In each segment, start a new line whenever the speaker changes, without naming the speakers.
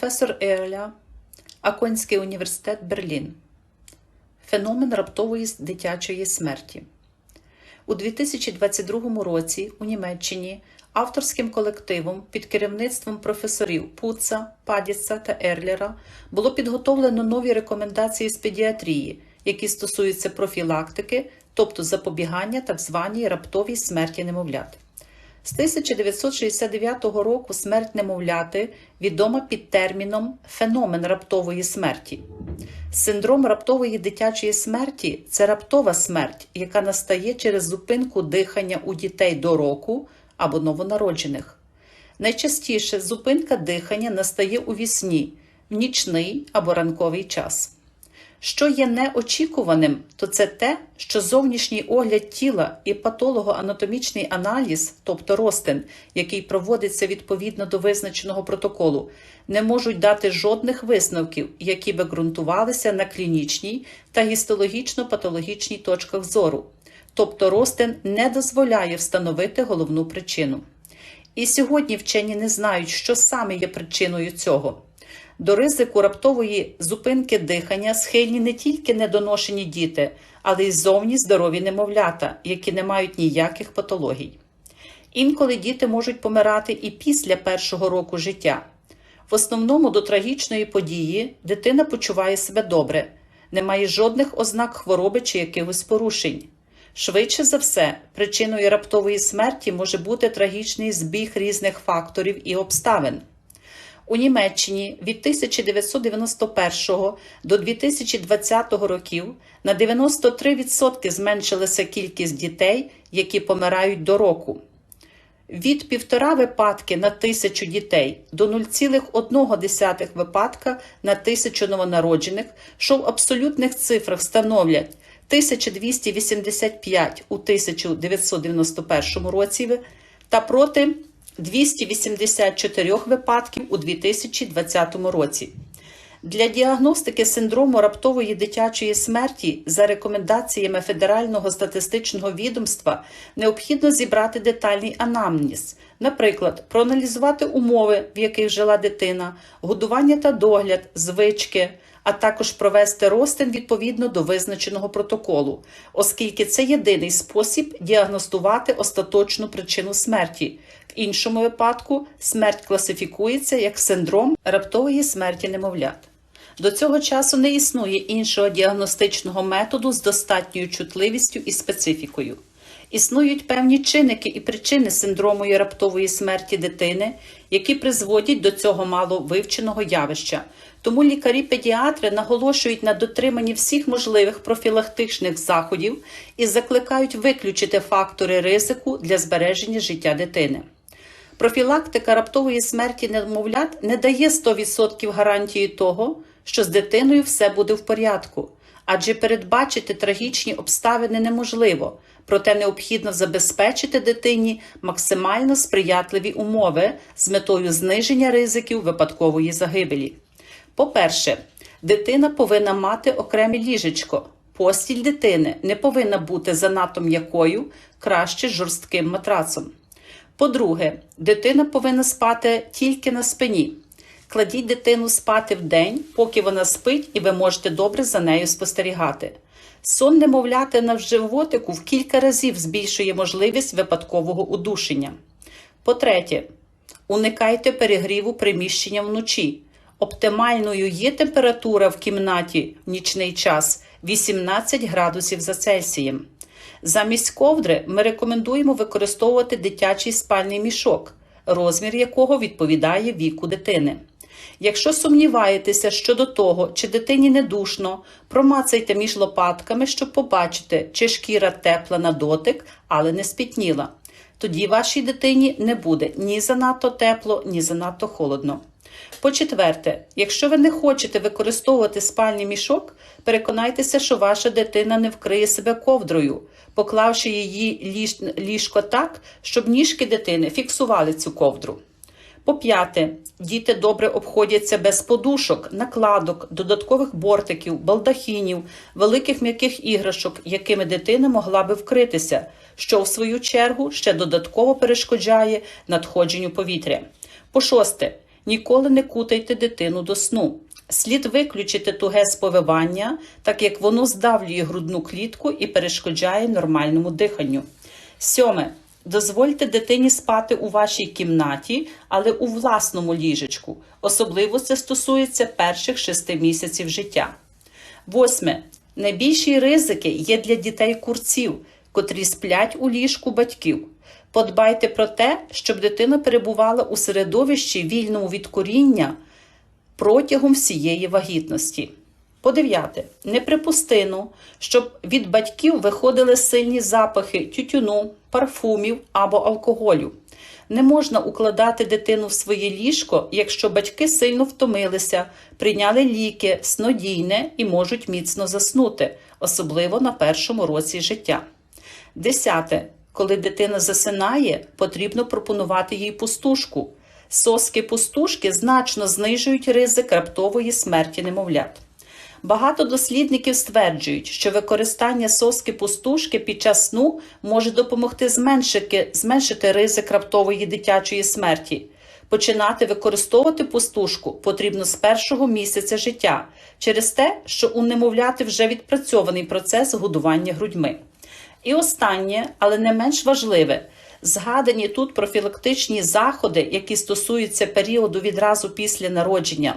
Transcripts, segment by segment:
професор Ерля, Аконський університет Берлін. Феномен раптової дитячої смерті. У 2022 році у Німеччині авторським колективом під керівництвом професорів Пуца, Падіца та Ерлера було підготовлено нові рекомендації з педіатрії, які стосуються профілактики, тобто запобігання так званій раптовій смерті немовлят. З 1969 року смерть немовляти відома під терміном феномен раптової смерті. Синдром раптової дитячої смерті це раптова смерть, яка настає через зупинку дихання у дітей до року або новонароджених. Найчастіше зупинка дихання настає у вісні, в нічний або ранковий час. Що є неочікуваним, то це те, що зовнішній огляд тіла і патологоанатомічний аналіз, тобто ростин, який проводиться відповідно до визначеного протоколу, не можуть дати жодних висновків, які би ґрунтувалися на клінічній та гістологічно-патологічній точках зору. Тобто ростин не дозволяє встановити головну причину. І сьогодні вчені не знають, що саме є причиною цього. До ризику раптової зупинки дихання схильні не тільки недоношені діти, але й зовні здорові немовлята, які не мають ніяких патологій. Інколи діти можуть помирати і після першого року життя. В основному до трагічної події дитина почуває себе добре, не має жодних ознак хвороби чи якихось порушень. Швидше за все, причиною раптової смерті може бути трагічний збіг різних факторів і обставин. У Німеччині від 1991 до 2020 років на 93% зменшилася кількість дітей, які помирають до року. Від півтора випадки на тисячу дітей до 0,1 випадка на тисячу новонароджених, що в абсолютних цифрах становлять 1285 у 1991 році та проти 284 випадків у 2020 році. Для діагностики синдрому раптової дитячої смерті за рекомендаціями Федерального статистичного відомства необхідно зібрати детальний анамнез, наприклад, проаналізувати умови, в яких жила дитина, годування та догляд, звички, а також провести розтин відповідно до визначеного протоколу, оскільки це єдиний спосіб діагностувати остаточну причину смерті. Іншому випадку смерть класифікується як синдром раптової смерті немовлят. До цього часу не існує іншого діагностичного методу з достатньою чутливістю і специфікою. Існують певні чинники і причини синдрому і раптової смерті дитини, які призводять до цього мало вивченого явища. Тому лікарі-педіатри наголошують на дотриманні всіх можливих профілактичних заходів і закликають виключити фактори ризику для збереження життя дитини. Профілактика раптової смерті немовлят не дає 100% гарантії того, що з дитиною все буде в порядку, адже передбачити трагічні обставини неможливо, проте необхідно забезпечити дитині максимально сприятливі умови з метою зниження ризиків випадкової загибелі. По-перше, дитина повинна мати окреме ліжечко. Постіль дитини не повинна бути занадто м'якою, краще жорстким матрацом. По-друге, дитина повинна спати тільки на спині. Кладіть дитину спати в день, поки вона спить, і ви можете добре за нею спостерігати. Сон немовляти на животику в кілька разів збільшує можливість випадкового удушення. По-третє, уникайте перегріву приміщення вночі. Оптимальною є температура в кімнаті в нічний час 18 градусів за Цельсієм. Замість ковдри ми рекомендуємо використовувати дитячий спальний мішок, розмір якого відповідає віку дитини. Якщо сумніваєтеся щодо того, чи дитині не душно, промацайте між лопатками, щоб побачити, чи шкіра тепла на дотик, але не спітніла. Тоді вашій дитині не буде ні занадто тепло, ні занадто холодно. По-четверте, якщо ви не хочете використовувати спальний мішок, переконайтеся, що ваша дитина не вкриє себе ковдрою, поклавши її ліжко так, щоб ніжки дитини фіксували цю ковдру. По-п'яте, діти добре обходяться без подушок, накладок, додаткових бортиків, балдахінів, великих м'яких іграшок, якими дитина могла би вкритися, що в свою чергу ще додатково перешкоджає надходженню повітря. По шосте, Ніколи не кутайте дитину до сну. Слід виключити туге сповивання, так як воно здавлює грудну клітку і перешкоджає нормальному диханню. Сьоме. Дозвольте дитині спати у вашій кімнаті, але у власному ліжечку. Особливо це стосується перших шести місяців життя. Восьме. Найбільші ризики є для дітей курців, котрі сплять у ліжку батьків. Подбайте про те, щоб дитина перебувала у середовищі вільному від коріння протягом всієї вагітності. По дев'яте, неприпустимо, щоб від батьків виходили сильні запахи тютюну, парфумів або алкоголю. Не можна укладати дитину в своє ліжко, якщо батьки сильно втомилися, прийняли ліки, снодійне і можуть міцно заснути, особливо на першому році життя. Десяте. Коли дитина засинає, потрібно пропонувати їй пустушку. Соски пустушки значно знижують ризик раптової смерті немовлят. Багато дослідників стверджують, що використання соски пустушки під час сну може допомогти зменшити, зменшити ризик раптової дитячої смерті. Починати використовувати пустушку потрібно з першого місяця життя через те, що у немовляти вже відпрацьований процес годування грудьми. І останнє, але не менш важливе, згадані тут профілактичні заходи, які стосуються періоду відразу після народження.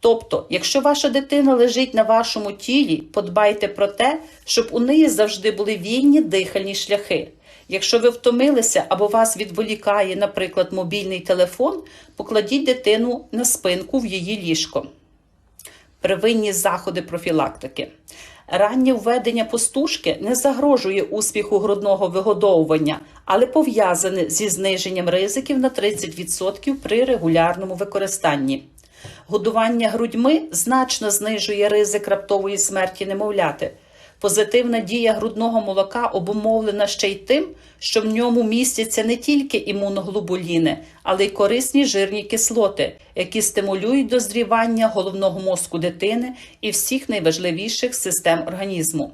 Тобто, якщо ваша дитина лежить на вашому тілі, подбайте про те, щоб у неї завжди були вільні дихальні шляхи. Якщо ви втомилися або вас відволікає, наприклад, мобільний телефон, покладіть дитину на спинку в її ліжко. Первинні заходи профілактики. Раннє введення пустушки не загрожує успіху грудного вигодовування, але пов'язане зі зниженням ризиків на 30% при регулярному використанні. Годування грудьми значно знижує ризик раптової смерті немовляти. Позитивна дія грудного молока обумовлена ще й тим, що в ньому містяться не тільки імуноглобуліни, але й корисні жирні кислоти, які стимулюють дозрівання головного мозку дитини і всіх найважливіших систем організму.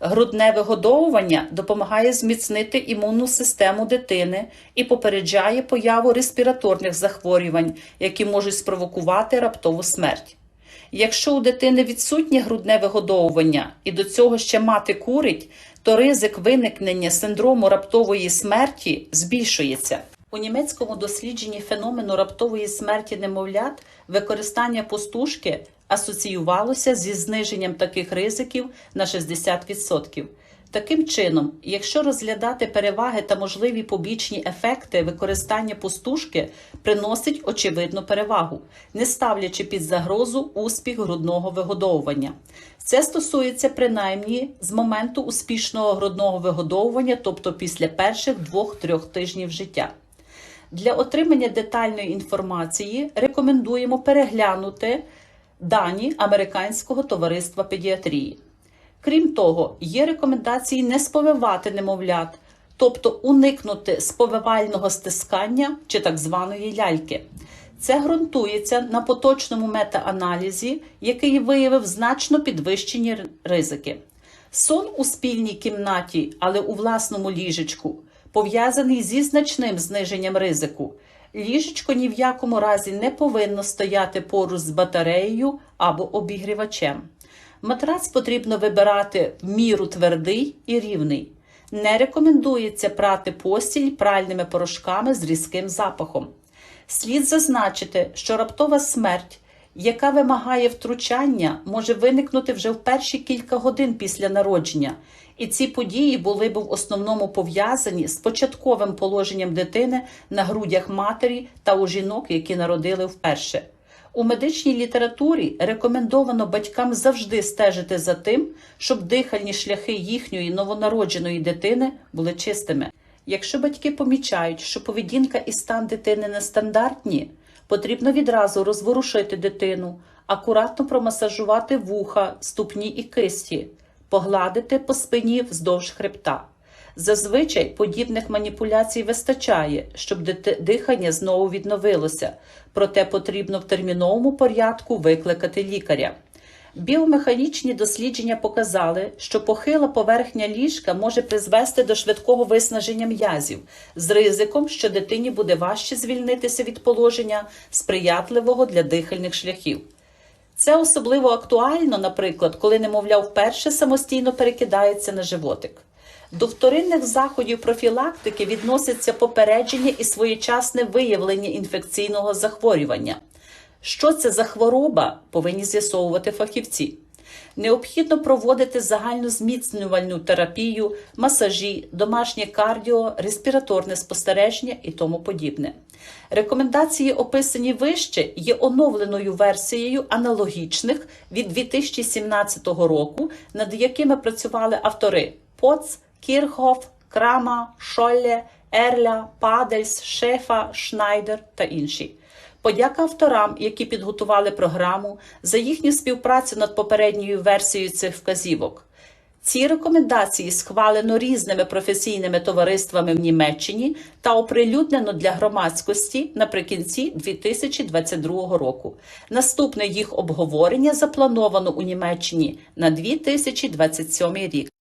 Грудне вигодовування допомагає зміцнити імунну систему дитини і попереджає появу респіраторних захворювань, які можуть спровокувати раптову смерть. Якщо у дитини відсутнє грудне вигодовування і до цього ще мати курить, то ризик виникнення синдрому раптової смерті збільшується. У німецькому дослідженні феномену раптової смерті немовлят використання пустушки асоціювалося зі зниженням таких ризиків на 60%. Таким чином, якщо розглядати переваги та можливі побічні ефекти використання пустушки, приносить очевидну перевагу, не ставлячи під загрозу успіх грудного вигодовування. Це стосується принаймні з моменту успішного грудного вигодовування, тобто після перших двох-трьох тижнів життя. Для отримання детальної інформації рекомендуємо переглянути дані Американського товариства педіатрії. Крім того, є рекомендації не сповивати немовлят, тобто уникнути сповивального стискання чи так званої ляльки. Це ґрунтується на поточному мета-аналізі, який виявив значно підвищені ризики. Сон у спільній кімнаті, але у власному ліжечку, пов'язаний зі значним зниженням ризику. Ліжечко ні в якому разі не повинно стояти поруч з батареєю або обігрівачем. Матрац потрібно вибирати в міру твердий і рівний. Не рекомендується прати постіль пральними порошками з різким запахом. Слід зазначити, що раптова смерть, яка вимагає втручання, може виникнути вже в перші кілька годин після народження, і ці події були б в основному пов'язані з початковим положенням дитини на грудях матері та у жінок, які народили вперше. У медичній літературі рекомендовано батькам завжди стежити за тим, щоб дихальні шляхи їхньої новонародженої дитини були чистими. Якщо батьки помічають, що поведінка і стан дитини нестандартні, потрібно відразу розворушити дитину, акуратно промасажувати вуха, ступні і кисті, погладити по спині вздовж хребта. Зазвичай подібних маніпуляцій вистачає, щоб дихання знову відновилося, проте потрібно в терміновому порядку викликати лікаря. Біомеханічні дослідження показали, що похила поверхня ліжка може призвести до швидкого виснаження м'язів з ризиком, що дитині буде важче звільнитися від положення сприятливого для дихальних шляхів. Це особливо актуально, наприклад, коли немовля вперше самостійно перекидається на животик. До вторинних заходів профілактики відноситься попередження і своєчасне виявлення інфекційного захворювання. Що це за хвороба, повинні з'ясовувати фахівці. Необхідно проводити загальну зміцнювальну терапію, масажі, домашнє кардіо, респіраторне спостереження і тому подібне. Рекомендації, описані вище, є оновленою версією аналогічних від 2017 року, над якими працювали автори Поц, Кірхоф, Крама, Шолле, Ерля, Падельс, Шефа, Шнайдер та інші. Подяка авторам, які підготували програму, за їхню співпрацю над попередньою версією цих вказівок. Ці рекомендації схвалено різними професійними товариствами в Німеччині та оприлюднено для громадськості наприкінці 2022 року. Наступне їх обговорення заплановано у Німеччині на 2027 рік.